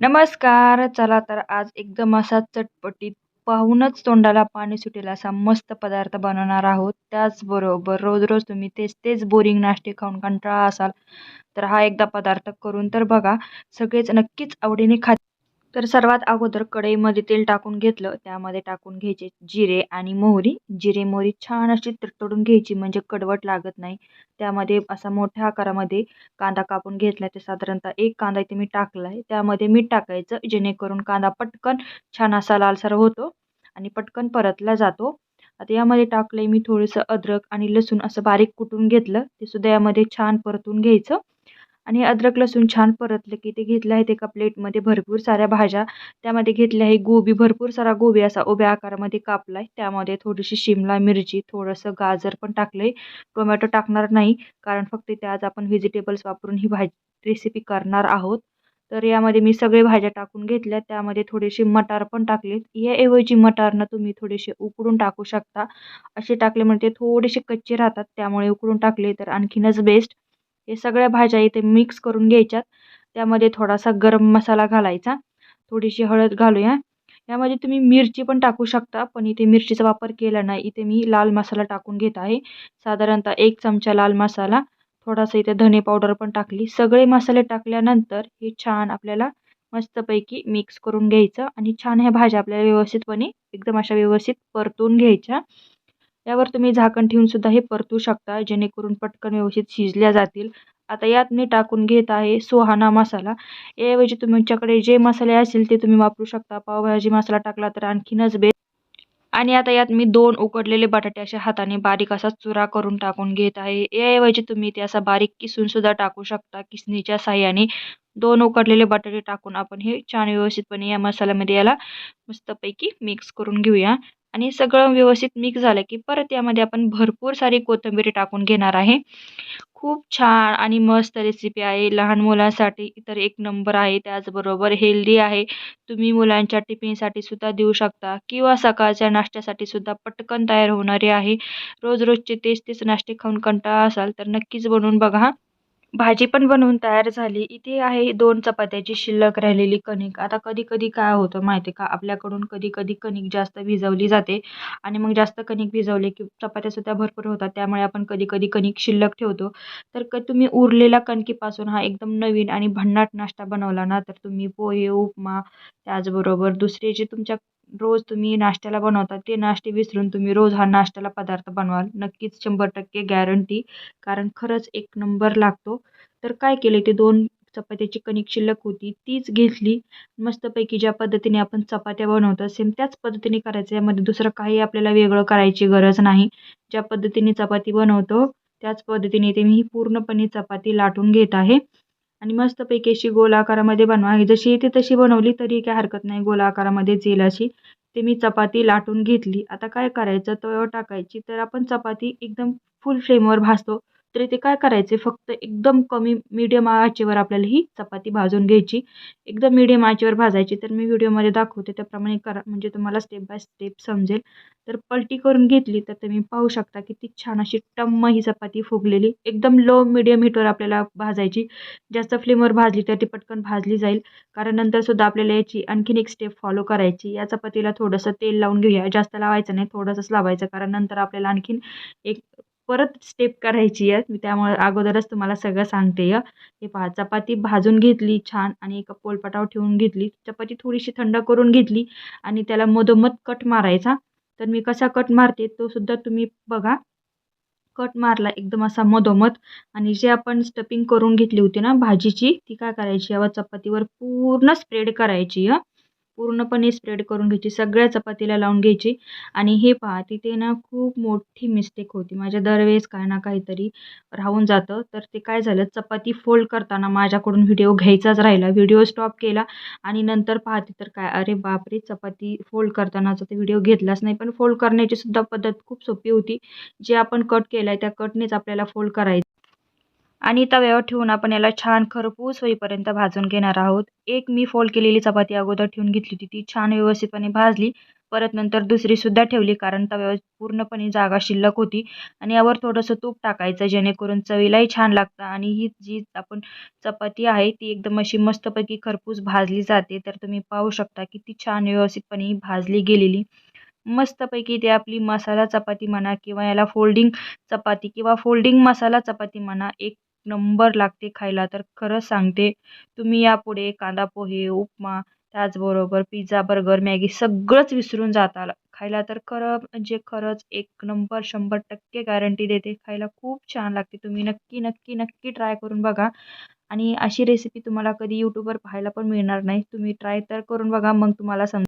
नमस्कार. चला तर आज एकदम असा चटपटीत, पाहूनच तोंडाला पाणी सुटेल असा मस्त पदार्थ बनवणार आहोत. त्याचबरोबर रोज-रोज तुम्ही तेच-तेच बोरिंग नाश्ते खाऊन कंटाळा असाल, तर हा एकदा पदार्थ करून तर बघा. सगळेच नक्कीच आवडीने खा तर सर्वात अगोदर कढईमध्ये तेल टाकून घेतलं. त्यामध्ये टाकून घ्यायचे जिरे आणि मोहरी. जिरे, मोहरी छान अशी तडतडून घ्यायची म्हणजे कडवट लागत नाही. त्यामध्ये असा मोठ्या आकारामध्ये कांदा कापून घेतला ते साधारणतः एक कांदा इथे मी टाकला आहे. त्यामध्ये मीठ टाकायचं जेणेकरून कांदा पटकन छान असा लालसर होतो आणि पटकन परतला जातो. आता यामध्ये टाकलंय मी थोडंसं अद्रक आणि लसूण असं बारीक कुटून घेतलं. ते सुद्धा यामध्ये छान परतून घ्यायचं आणि अद्रक लसूण छान परतलं की ते घेतलं आहे एका प्लेटमध्ये भरपूर साऱ्या भाज्या. त्यामध्ये घेतल्या आहे गोबी भरपूर सारा गोबी असा उभ्या आकारामध्ये कापला आहे त्यामध्ये थोडीशी शिमला मिरची थोडंसं गाजर पण टाकलं आहे टोमॅटो टाकणार नाही कारण फक्त ते आज आपण व्हेजिटेबल्स वापरून ही भाजी रेसिपी करणार आहोत. तर यामध्ये मी सगळे भाज्या टाकून घेतल्या. त्यामध्ये थोडेसे मटार पण टाकलेत. याऐवजी मटारनं तुम्ही थोडेसे उकडून टाकू शकता. असे टाकले म्हणजे थोडेसे कच्चे राहतात त्यामुळे उकडून टाकले तर आणखीनच बेस्ट हे सगळ्या भाज्या इथे मिक्स करून घ्यायच्यात. त्यामध्ये थोडासा गरम मसाला घालायचा. थोडीशी हळद घालूया. यामध्ये तुम्ही मिरची पण टाकू शकता पण इथे मिरचीचा वापर केला नाही. इथे मी लाल मसाला टाकून घेत आहे. साधारणतः एक चमचा लाल मसाला थोडासा इथे धने पावडर पण टाकली. सगळे मसाले टाकल्यानंतर हे छान आपल्याला मस्तपैकी मिक्स करून घ्यायचं आणि छान ह्या भाज्या आपल्याला व्यवस्थितपणे एकदम अशा व्यवस्थित परतून घ्यायच्या. त्यावर तुम्ही झाकण ठेवून सुद्धा हे परतू शकता जेणेकरून पटकन व्यवस्थित शिजल्या जातील. आता यात मी टाकून घेत आहे सुहाना मसाला. याऐवजी तुमच्याकडे जे मसाले असतील ते तुम्ही वापरू शकता. पावभाजी मसाला टाकला तर आणखीनच बेस्ट आणि आता यात मी दोन उकडलेले बटाटे अशा हाताने बारीक असा चुरा करून टाकून घेत आहे. याऐवजी तुम्ही ते असा बारीक किसून सुद्धा टाकू शकता किसणीच्या साह्याने. दोन उकडलेले बटाटे टाकून आपण हे छान व्यवस्थितपणे या मसाल्यामध्ये याला मस्तपैकी मिक्स करून घेऊया. आणि सगळं व्यवस्थित मिक्स झालं की परत यामध्ये आपण भरपूर सारी कोथिंबीर टाकून घेणार आहे. खूप छान आणि मस्त रेसिपी आहे. लहान मुलांसाठी तर एक नंबर आहे. त्याचबरोबर हेल्दी आहे. तुम्ही मुलांच्या टिफिनसाठी सुद्धा देऊ शकता किंवा सकाळच्या नाश्त्यासाठी सुद्धा पटकन तयार होणारे आहे. रोज रोजचे तेच तेच नाश्ते खाऊन कंटाळा असाल तर नक्कीच बनवून बघा. भाजी पण बनवून तयार झाली. इथे आहे दोन चपात्याची शिल्लक राहिलेली कणिक. आता कधी कधी काय होतं माहिती का? आपल्याकडून कधी कधी कणिक जास्त भिजवली जाते आणि मग जास्त कणिक भिजवले की चपात्यासुद्धा भरपूर होतात. त्यामुळे आपण कधी कधी कणिक शिल्लक ठेवतो. तर क तुम्ही उरलेला कणकीपासून हा एकदम नवीन आणि भन्नाट नाश्ता बनवला ना तर तुम्ही पोहे उपमा त्याचबरोबर दुसरे जे तुमच्या रोज तुम्ही नाश्त्याला बनवता ते नाश्ते विसरून तुम्ही रोज हा नाश्त्याला पदार्थ बनवाल. नक्कीच शंभर टक्के गॅरंटी कारण खरंच एक नंबर लागतो. तर काय केले ते दोन चपात्याची कणिक शिल्लक होती. तीच घेतली. मस्तपैकी ज्या पद्धतीने आपण चपात्या बनवतो सेम त्याच पद्धतीने करायचं. यामध्ये दुसरं काही आपल्याला वेगळं करायची गरज नाही. ज्या पद्धतीने चपाती बनवतो त्याच पद्धतीने ते मी पूर्णपणे चपाती लाटून घेत आहे. आणि मस्तपैकी अशी गोल आकारामध्ये बनवा. जशी येते तशी बनवली तरी काय हरकत नाही गोल आकारामध्ये येईल अशी. ते मी चपाती लाटून घेतली. आता काय करायचं? तव्यावर टाकायची. तर आपण चपाती एकदम फुल फ्लेमवर भाजतो. तर इथे काय करायचे? फक्त एकदम कमी मीडियम आचेवर आपल्याला ही चपाती भाजून घ्यायची. एकदम मीडियम आचेवर भाजायची. तर मी व्हिडिओमध्ये दाखवते. त्याप्रमाणे करा. म्हणजे तुम्हाला स्टेप बाय स्टेप समजेल. तर पलटी करून घेतली तर तुम्ही पाहू शकता किती छान अशी टम्म ही चपाती फुगलेली. एकदम लो मीडियम हीटवर आपल्याला भाजायची. जास्त फ्लेमवर भाजली तर ती पटकन भाजली जाईल. कारण नंतर सुद्धा आपल्याला याची आणखीन एक स्टेप फॉलो करायची. या चपातीला थोडंसं तेल लावून घेऊया. जास्त लावायचं नाही. थोडंसंच लावायचं. कारण नंतर आपल्याला आणखीन एक परत स्टेप करायची आहे. मी त्यामुळे अगोदरच तुम्हाला सगळं सांगते. य हे पहा चपाती भाजून घेतली छान आणि एका पोलपाटावर ठेवून घेतली. चपाती थोडीशी थंड करून घेतली आणि त्याला मधोमध कट मारायचा. तर मी कसा कट मारते तो सुद्धा तुम्ही बघा. कट मारला एकदम असा मधोमध आणि जे आपण स्टपिंग करून घेतली होती ना भाजीची ती काय करायची? यावर चपातीवर पूर्ण स्प्रेड करायची हं. पूर्णपणे स्प्रेड करून घ्यायची सगळ्या चपातीला लावून घ्यायची. आणि हे पहा तिथे ना खूप मोठी मिस्टेक होती. माझ्या दरवेळेस काय ना काहीतरी राहून जातं. तर ते काय झालं चपाती फोल्ड करताना माझ्याकडून व्हिडिओ घ्यायचाच राहिला. व्हिडिओ स्टॉप केला आणि नंतर पाहते तर काय अरे बापरे चपाती फोल्ड करतानाचा ते व्हिडिओ घेतलाच नाही. पण फोल्ड करण्याची सुद्धा पद्धत खूप सोपी होती. जे आपण कट केलं आहे त्या कटनेच आपल्याला फोल्ड करायचं. आणि तव्यावर ठेवून आपण याला छान खरपूस होईपर्यंत भाजून घेणार आहोत. एक मी फोल्ड केलेली चपाती अगोदर ठेवून घेतली होती. ती छान व्यवस्थितपणे भाजली. परत नंतर दुसरीसुद्धा ठेवली कारण तव्यावर पूर्णपणे जागा शिल्लक होती. आणि यावर थोडंसं तूप टाकायचं जेणेकरून चवीलाही छान लागतं. आणि ही जी आपण चपाती आहे ती एकदम अशी मस्तपैकी खरपूस भाजली जाते. तर तुम्ही पाहू शकता किती छान व्यवस्थितपणे भाजली गेलेली. मस्तपैकी ते आपली मसाला चपाती म्हणा किंवा याला फोल्डिंग चपाती किंवा फोल्डिंग मसाला चपाती म्हणा एक नंबर लागते खायला तर खरंच सांगते तुम्ही यापुढे कांदा पोहे उपमा त्याचबरोबर पिझ्झा बर्गर मॅगी सगळंच विसरून जाताल खायला तर खरं म्हणजे खरंच एक नंबर शंभर टक्के गॅरंटी देते. खायला खूप छान लागते. तुम्ही नक्की नक्की नक्की ट्राय करून बघा. आणि अशी रेसिपी तुम्हाला कधी यूट्यूबवर पाहायला पण मिळणार नाही. तुम्ही ट्राय तर करून बघा मग तुम्हाला समजा